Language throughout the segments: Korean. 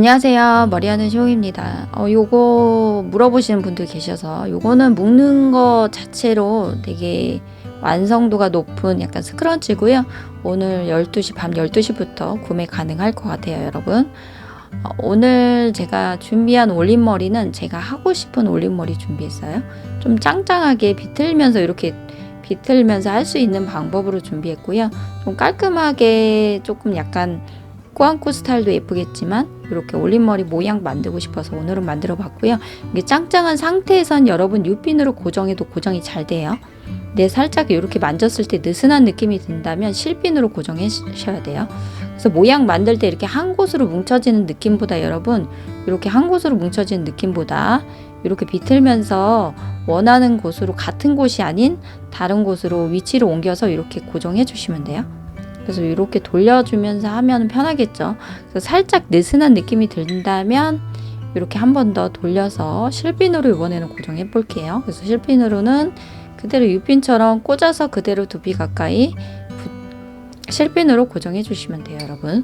안녕하세요. 머리하는 쇼입니다. 어, 요거 물어보시는 분들 계셔서 요거는 묶는 거 자체로 되게 완성도가 높은 약간 스크런치고요. 오늘 12시, 밤 12시부터 구매 가능할 것 같아요, 여러분. 어, 오늘 제가 준비한 올림머리는 제가 하고 싶은 올림머리 준비했어요. 좀 짱짱하게 비틀면서 이렇게 비틀면서 할 수 있는 방법으로 준비했고요. 좀 깔끔하게 조금 약간 꾸안꾸 스타일도 예쁘겠지만 이렇게 올림머리 모양 만들고 싶어서 오늘은 만들어 봤고요. 이게 짱짱한 상태에선 여러분 유핀으로 고정해도 고정이 잘 돼요. 근데 살짝 이렇게 만졌을 때 느슨한 느낌이 든다면 실핀으로 고정해 주셔야 돼요. 그래서 모양 만들 때 이렇게 한 곳으로 뭉쳐지는 느낌보다 여러분 이렇게 한 곳으로 뭉쳐지는 느낌보다 이렇게 비틀면서 원하는 곳으로 같은 곳이 아닌 다른 곳으로 위치를 옮겨서 이렇게 고정해 주시면 돼요. 그래서 이렇게 돌려주면서 하면 편하겠죠. 그래서 살짝 느슨한 느낌이 든다면 이렇게 한 번 더 돌려서 실핀으로 이번에는 고정해 볼게요. 그래서 실핀으로는 그대로 유핀처럼 꽂아서 그대로 두피 가까이 부- 실핀으로 고정해 주시면 돼요, 여러분.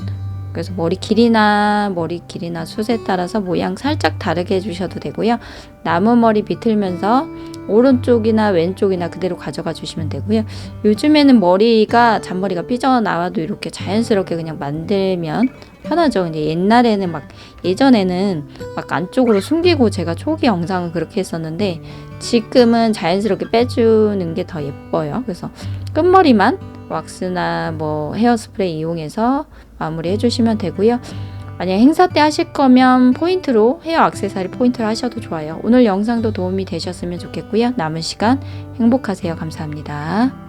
그래서 머리 길이나 머리 길이나 숱에 따라서 모양 살짝 다르게 해주셔도 되고요. 나무 머리 비틀면서 오른쪽이나 왼쪽이나 그대로 가져가 주시면 되고요. 요즘에는 머리가 잔머리가 삐져나와도 이렇게 자연스럽게 그냥 만들면 편하죠. 근데 옛날에는 막 예전에는 막 안쪽으로 숨기고 제가 초기 영상은 그렇게 했었는데 지금은 자연스럽게 빼주는 게 더 예뻐요. 그래서 끝머리만 왁스나 뭐 헤어스프레이 이용해서 마무리 해주시면 되고요. 만약 행사 때 하실 거면 포인트로 헤어 액세서리 포인트로 하셔도 좋아요. 오늘 영상도 도움이 되셨으면 좋겠고요. 남은 시간 행복하세요. 감사합니다.